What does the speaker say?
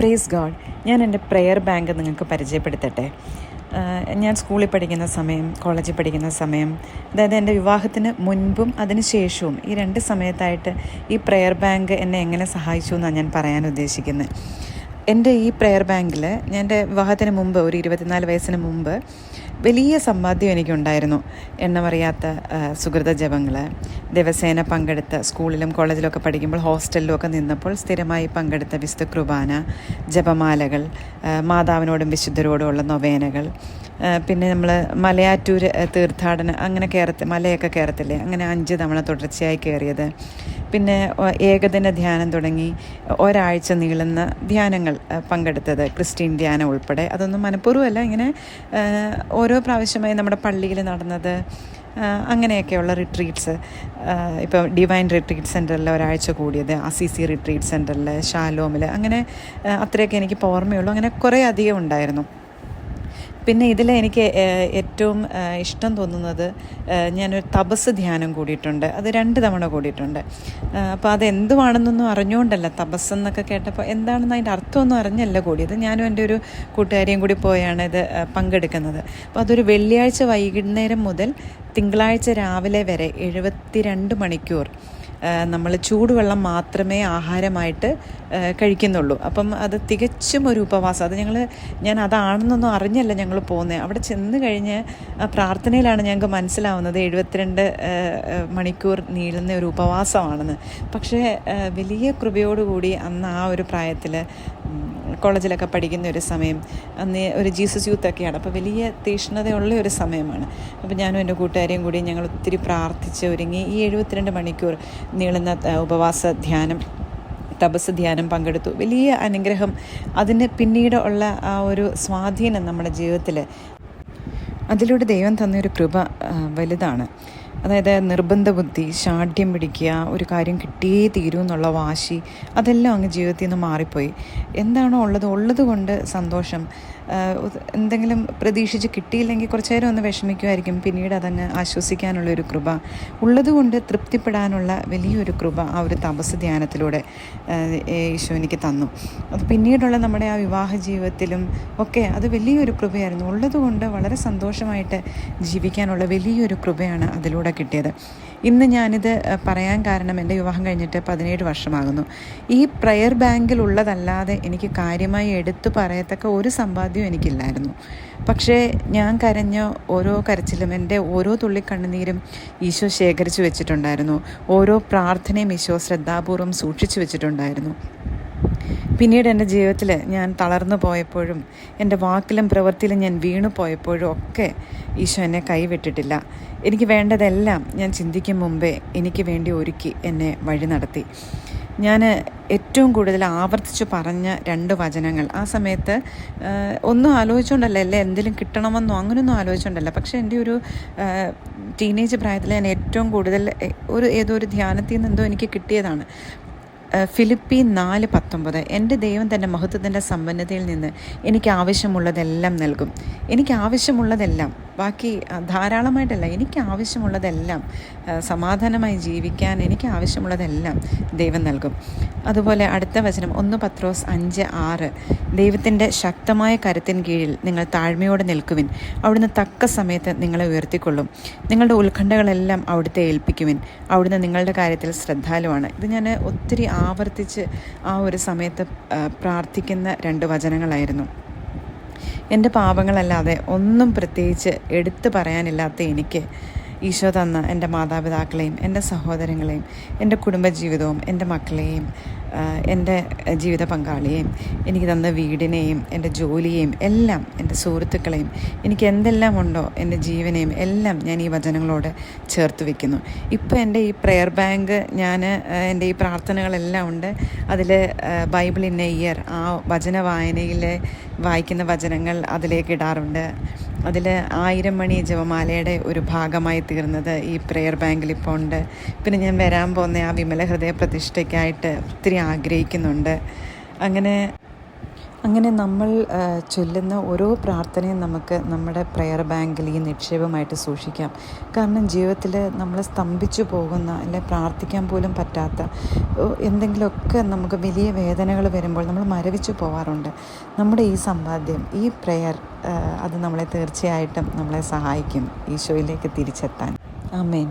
Praise God ഞാൻ എന്റെ prayer bank നിങ്ങൾക്ക് പരിചയപ്പെടുത്തട്ടെ. ഞാൻ സ്കൂളിൽ പഠിക്കുന്ന സമയം കോളേജിൽ പഠിക്കുന്ന സമയം അതായത് എന്റെ വിവാഹത്തിന് മുൻപും അതിന് ശേഷവും ഈ രണ്ട് സമയത്തായിട്ട് ഈ പ്രെയർ ബാങ്ക് എന്നെ എങ്ങനെ സഹായിച്ചു എന്നാണ് ഞാൻ പറയാൻ ഉദ്ദേശിക്കുന്നത് എന്റെ ഈ പ്രെയർ ബാങ്കിൽ ഞാൻ എന്റെ വിവാഹത്തിന് മുമ്പ് ഒരു ഇരുപത്തിനാല് വയസ്സിന് മുമ്പ് വലിയ സമ്പാദ്യം എനിക്കുണ്ടായിരുന്നു. എണ്ണമറിയാത്ത സുഹൃത ജപങ്ങൾ ദിവസേന പങ്കെടുത്ത സ്കൂളിലും കോളേജിലൊക്കെ പഠിക്കുമ്പോൾ ഹോസ്റ്റലിലും ഒക്കെ നിന്നപ്പോൾ സ്ഥിരമായി പങ്കെടുത്ത വിശുദ്ധ കുർബാന ജപമാലകൾ മാതാവിനോടും വിശുദ്ധരോടുമുള്ള നൊവേനകൾ. പിന്നെ നമ്മൾ മലയാറ്റൂർ തീർത്ഥാടനം അങ്ങനെ കയറത്തി മലയൊക്കെ കയറത്തില്ലേ അങ്ങനെ അഞ്ച് തവണ തുടർച്ചയായി കയറിയത് പിന്നെ ഏകദിന ധ്യാനം തുടങ്ങി. ഒരാഴ്ച നീളുന്ന ധ്യാനങ്ങൾ ആ, പങ്കെടുത്തത് ക്രിസ്ത്യൻ ധ്യാനം ഉൾപ്പെടെ. അതൊന്നും മനഃപൂർവമല്ല ഇങ്ങനെ ഓരോ പ്രാവശ്യമായി നമ്മുടെ പള്ളിയിൽ നടന്നത് അങ്ങനെയൊക്കെയുള്ള റിട്രീറ്റ്സ് ഇപ്പോൾ ഡിവൈൻ റിട്രീറ്റ് സെന്ററിൽ ഒരാഴ്ച കൂടിയത് അസിസി റിട്രീറ്റ് സെന്ററിൽ ഷാലോമിൽ അങ്ങനെ അത്രയൊക്കെ എനിക്ക് ഓർമ്മയുള്ളൂ. അങ്ങനെ കുറേ അധികം ഉണ്ടായിരുന്നു. പിന്നെ ഇതിൽ എനിക്ക് ഏറ്റവും ഇഷ്ടം തോന്നുന്നത് ഞാനൊരു തപസ് ധ്യാനം കൂടിയിട്ടുണ്ട്. അത് രണ്ട് തവണ കൂടിയിട്ടുണ്ട്. അപ്പോൾ അത് എന്തുവാണെന്നൊന്നും അറിഞ്ഞുകൊണ്ടല്ല തപസ് എന്നൊക്കെ കേട്ടപ്പോൾ എന്താണെന്ന് അതിന്റെ അർത്ഥമൊന്നും അറിഞ്ഞല്ല കൂടിയത്. ഞാനും എന്റെ ഒരു കൂട്ടുകാരിയും കൂടി പോയാണ് ഇത് പങ്കെടുക്കുന്നത്. അപ്പോൾ അതൊരു വെള്ളിയാഴ്ച വൈകുന്നേരം മുതൽ തിങ്കളാഴ്ച രാവിലെ വരെ എഴുപത്തിരണ്ട് മണിക്കൂർ നമ്മൾ ചൂടുവെള്ളം മാത്രമേ ആഹാരമായിട്ട് കഴിക്കുന്നുള്ളൂ. അപ്പം അത് തികച്ചും ഒരു ഉപവാസം. അത് ഞങ്ങൾ ഞാൻ അതാണെന്നൊന്നും അറിഞ്ഞല്ല ഞങ്ങൾ പോകുന്നത് അവിടെ ചെന്ന് കഴിഞ്ഞ് പ്രാർത്ഥനയിലാണ് ഞങ്ങൾക്ക് മനസ്സിലാവുന്നത്. എഴുപത്തിരണ്ട് മണിക്കൂർ നീളുന്ന ഒരു ഉപവാസമാണെന്ന്. പക്ഷേ വലിയ കൃപയോടുകൂടി അന്ന് ആ ഒരു പ്രായത്തിൽ കോളേജിലൊക്കെ പഠിക്കുന്ന ഒരു സമയം അന്ന് ഒരു ജീസസ് യൂത്തൊക്കെയാണ്. അപ്പോൾ വലിയ തീഷ്ണതയുള്ള ഒരു സമയമാണ്. അപ്പോൾ ഞാനും എന്റെ കൂട്ടുകാരെയും കൂടി ഞങ്ങൾ ഒത്തിരി പ്രാർത്ഥിച്ച് ഒരുങ്ങി ഈ എഴുപത്തിരണ്ട് മണിക്കൂർ നീളുന്ന ഉപവാസ ധ്യാനം തപസ് ധ്യാനം പങ്കെടുത്തു. വലിയ അനുഗ്രഹം അതിന് പിന്നീട് ഉള്ള ആ ഒരു സ്വാധീനം നമ്മുടെ ജീവിതത്തിൽ അതിലൂടെ ദൈവം തന്നൊരു കൃപ വലുതാണ്. അതായത് നിർബന്ധ ബുദ്ധി പിടിക്കുക ഒരു കാര്യം കിട്ടിയേ തീരൂ എന്നുള്ള വാശി അതെല്ലാം അങ്ങ് ജീവിതത്തിൽ നിന്ന് മാറിപ്പോയി. എന്താണോ ഉള്ളത് ഉള്ളത് കൊണ്ട് സന്തോഷം. എന്തെങ്കിലും പ്രതീക്ഷിച്ച് കിട്ടിയില്ലെങ്കിൽ കുറച്ചു നേരം ഒന്ന് വിഷമിക്കുമായിരിക്കും. പിന്നീട് അതങ്ങ് ആശ്വസിക്കാനുള്ള ഒരു കൃപ. ഉള്ളതുകൊണ്ട് തൃപ്തിപ്പെടാനുള്ള വലിയൊരു കൃപ ആ ഒരു തപസ് ധ്യാനത്തിലൂടെ ഈശോ എനിക്ക് തന്നു. അത് പിന്നീടുള്ള നമ്മുടെ ആ വിവാഹ ജീവിതത്തിലും ഒക്കെ അത് വലിയൊരു കൃപയായിരുന്നു. ഉള്ളതുകൊണ്ട് വളരെ സന്തോഷമായിട്ട് ജീവിക്കാനുള്ള വലിയൊരു കൃപയാണ് അതിലൂടെ കിട്ടിയത്. ഇന്ന് ഞാനിത് പറയാൻ കാരണം എന്റെ വിവാഹം കഴിഞ്ഞിട്ട് പതിനേഴ് വർഷമാകുന്നു. ഈ പ്രയർ ബാങ്കിൽ ഉള്ളതല്ലാതെ എനിക്ക് കാര്യമായി എടുത്തു പറയത്തക്ക ഒരു സമ്പാദ്യവും എനിക്കില്ലായിരുന്നു. പക്ഷേ ഞാൻ കരഞ്ഞ ഓരോ കരച്ചിലും എന്റെ ഓരോ തുള്ളി കണ്ണുനീരും ഈശോ ശേഖരിച്ചു വെച്ചിട്ടുണ്ടായിരുന്നു. ഓരോ പ്രാർത്ഥനയും ഈശോ ശ്രദ്ധാപൂർവം സൂക്ഷിച്ചു വെച്ചിട്ടുണ്ടായിരുന്നു. പിന്നീട് എന്റെ ജീവിതത്തിൽ ഞാൻ തളർന്നു പോയപ്പോഴും എന്റെ വാക്കിലും പ്രവൃത്തിയിലും ഞാൻ വീണു പോയപ്പോഴും ഒക്കെ ഈശോ എന്നെ കൈവിട്ടിട്ടില്ല. എനിക്ക് വേണ്ടതെല്ലാം ഞാൻ ചിന്തിക്കും മുമ്പേ എനിക്ക് വേണ്ടി ഒരുക്കി എന്നെ വഴി നടത്തി. ഞാൻ ഏറ്റവും കൂടുതൽ ആവർത്തിച്ച് പറഞ്ഞ രണ്ട് വചനങ്ങൾ. ആ സമയത്ത് ഒന്നും ആലോചിച്ചുകൊണ്ടല്ല അല്ലേ? എന്തെങ്കിലും കിട്ടണമെന്നോ അങ്ങനെയൊന്നും ആലോചിച്ചുകൊണ്ടല്ല പക്ഷേ എന്റെ ഒരു ടീനേജ് പ്രായത്തിൽ ഞാൻ ഏറ്റവും കൂടുതൽ ഒരു ഏതോ ഒരു ധ്യാനത്തിൽ നിന്ന് എന്തോ എനിക്ക് കിട്ടിയതാണ്. ഫിലിപ്പി നാല് പത്തൊമ്പത്. എന്റെ ദൈവം തന്റെ മഹത്വത്തിന്റെ സമ്പന്നതയിൽ നിന്ന് എനിക്ക് ആവശ്യമുള്ളതെല്ലാം നൽകും. എനിക്ക് ആവശ്യമുള്ളതെല്ലാം ബാക്കി ധാരാളമായിട്ടല്ല. എനിക്ക് ആവശ്യമുള്ളതെല്ലാം സമാധാനമായി ജീവിക്കാൻ എനിക്ക് ആവശ്യമുള്ളതെല്ലാം ദൈവം നൽകും. അതുപോലെ അടുത്ത വചനം ഒന്ന് പത്രോസ് അഞ്ച് ആറ്. ദൈവത്തിന്റെ ശക്തമായ കരുത്തിന് കീഴിൽ നിങ്ങൾ താഴ്മയോടെ നിൽക്കുവിൻ. അവിടുന്ന് തക്ക സമയത്ത് നിങ്ങളെ ഉയർത്തിക്കൊള്ളും. നിങ്ങളുടെ ഉത്കണ്ഠകളെല്ലാം അവിടുത്തെ ഏൽപ്പിക്കുവിൻ. അവിടുന്ന് നിങ്ങളുടെ കാര്യത്തിൽ ശ്രദ്ധാലുവാണ്. ഇത് ഞാൻ ഒത്തിരി ആവർത്തിച്ച് ആ ഒരു സമയത്ത് പ്രാർത്ഥിക്കുന്ന രണ്ട് വചനങ്ങളായിരുന്നു. എന്റെ പാപങ്ങളല്ലാതെ ഒന്നും പ്രത്യേകിച്ച് എടുത്തു പറയാനില്ലാത്ത എനിക്ക്. ഈശോ തന്ന എന്റെ മാതാപിതാക്കളെയും എന്റെ സഹോദരങ്ങളെയും എന്റെ കുടുംബജീവിതവും എന്റെ മക്കളെയും എന്റെ ജീവിത പങ്കാളിയെയും എനിക്ക് തന്ന വീടിനെയും എന്റെ ജോലിയെയും എല്ലാം എന്റെ സുഹൃത്തുക്കളെയും എനിക്ക് എന്തെല്ലാം ഉണ്ടോ എന്റെ ജീവനെയും എല്ലാം ഞാൻ ഈ വചനങ്ങളോട് ചേർത്ത് വെക്കുന്നു. ഇപ്പോൾ എന്റെ ഈ പ്രെയർ ബാങ്ക് ഞാൻ എന്റെ ഈ പ്രാർത്ഥനകളെല്ലാം ഉണ്ട്. അതിൽ ബൈബിൾ ഇൻ എ ഇയർ ആ വചന വായനയിൽ വായിക്കുന്ന വചനങ്ങൾ അതിലേക്ക് ഇടാറുണ്ട്. അതിൽ ആയിരം മണി ജപമാലയുടെ ഒരു ഭാഗമായി തീർന്നത് ഈ പ്രെയർ ബാങ്കിൽ ഇപ്പോൾ ഉണ്ട്. പിന്നെ ഞാൻ വരാൻ പോകുന്ന ആ വിമല ഹൃദയ പ്രതിഷ്ഠയ്ക്കായിട്ട് ഒത്തിരി ആഗ്രഹിക്കുന്നുണ്ട്. അങ്ങനെ അങ്ങനെ നമ്മൾ ചൊല്ലുന്ന ഓരോ പ്രാർത്ഥനയും നമുക്ക് നമ്മുടെ പ്രെയർ ബാങ്കിൽ ഈ നിക്ഷേപമായിട്ട് സൂക്ഷിക്കാം. കാരണം ജീവിതത്തിൽ നമ്മൾ സ്തംഭിച്ചു പോകുന്ന അല്ലെ പ്രാർത്ഥിക്കാൻ പോലും പറ്റാത്ത എന്തെങ്കിലുമൊക്കെ നമുക്ക് വലിയ വേദനകൾ വരുമ്പോൾ നമ്മൾ മരവിച്ചു പോവാറുണ്ട്. നമ്മുടെ ഈ സമ്പാദ്യം ഈ പ്രെയർ അത് നമ്മളെ തീർച്ചയായിട്ടും നമ്മളെ സഹായിക്കും ഈശോയിലേക്ക് തിരിച്ചെത്താൻ. ആമേൻ.